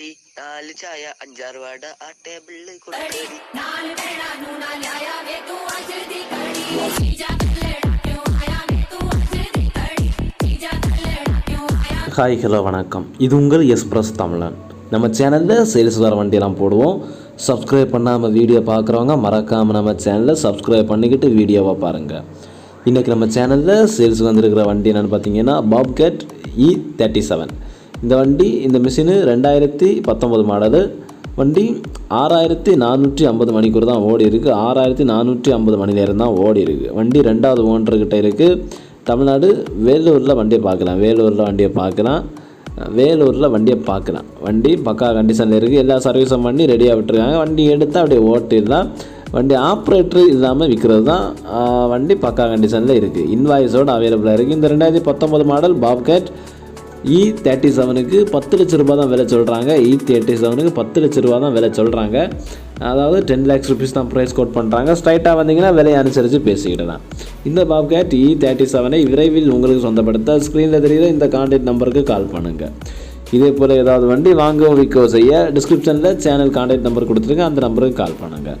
കിട്ടി നാല് ചായ അഞ്ചാറ് വാട ആ ടേബിളിൽ ஹாய் ஹலோ வணக்கம் இது உங்கள் எஸ்பிரஸ் தமிழன் நம்ம சேனலில் சேல்ஸ் வர வண்டியெல்லாம் போடுவோம் சப்ஸ்கிரைப் பண்ணாமல் வீடியோ பார்க்குறவங்க மறக்காமல் நம்ம சேனலில் சப்ஸ்கிரைப் பண்ணிக்கிட்டு வீடியோவை பாருங்கள் இன்றைக்கி நம்ம சேனலில் சேல்ஸ் வந்திருக்கிற வண்டி என்னென்னு பார்த்தீங்கன்னா பாப்கேட் இ தேர்ட்டி செவன் இந்த வண்டி இந்த மிஷினு ரெண்டாயிரத்தி பத்தொம்பது மாடலு வண்டி ஆறாயிரத்தி நானூற்றி ஐம்பது மணிக்கூர் தான் ஓடி இருக்குது ஆறாயிரத்தி நானூற்றி ஐம்பது மணி நேரம் தான் ஓடி இருக்குது வண்டி ரெண்டாவது ஓனர்கிட்ட இருக்குது தமிழ்நாடு வேலூரில் வண்டியை பார்க்கலாம். வேலூரில் வண்டியை பார்க்கலாம். வேலூரில் வண்டியை பார்க்கலாம். வண்டி பக்கா கண்டிஷனில் இருக்குது எல்லா சர்வீஸும் பண்ணி ரெடியாக விட்டுருக்காங்க. வண்டி எடுத்து அப்படியே ஓட்டிடலாம். வண்டி ஆப்ரேட்டர் இல்லாமல் விற்கிறது தான் வண்டி பக்கா கண்டிஷனில் இருக்குது இன்வாய்ஸோடு அவைலபிளாக இருக்குது இந்த ரெண்டாயிரத்தி பத்தொம்பது மாடல் பாப்கேட் இ தேர்ட்டி செவனுக்கு பத்து லட்ச ரூபா தான் விலை சொல்கிறாங்க இ e தேர்ட்டி செவனுக்கு பத்து லட்ச ரூபா தான் விலை சொல்கிறாங்க அதாவது டென் லேக்ஸ் ருபீஸ் தான் ப்ரைஸ் கோட் பண்ணுறாங்க ஸ்ட்ரைட்டாக வந்தீங்கன்னா விலையை அனுசரித்து பேசிக்கிடலாம். இந்த பாப்கேட் இ தேர்ட்டி செவனை விரைவில் உங்களுக்கு சொந்தப்படுத்த ஸ்க்ரீனில் தெரியுற இந்த கான்டாக்ட் நம்பருக்கு கால் பண்ணுங்கள் இதே போல் ஏதாவது வண்டி வாங்கவும் விற்கவும் செய்ய டிஸ்கிரிப்ஷனில் சேனல் கான்டாக்ட் நம்பர் கொடுத்துருங்க. அந்த நம்பருக்கு கால் பண்ணுங்கள்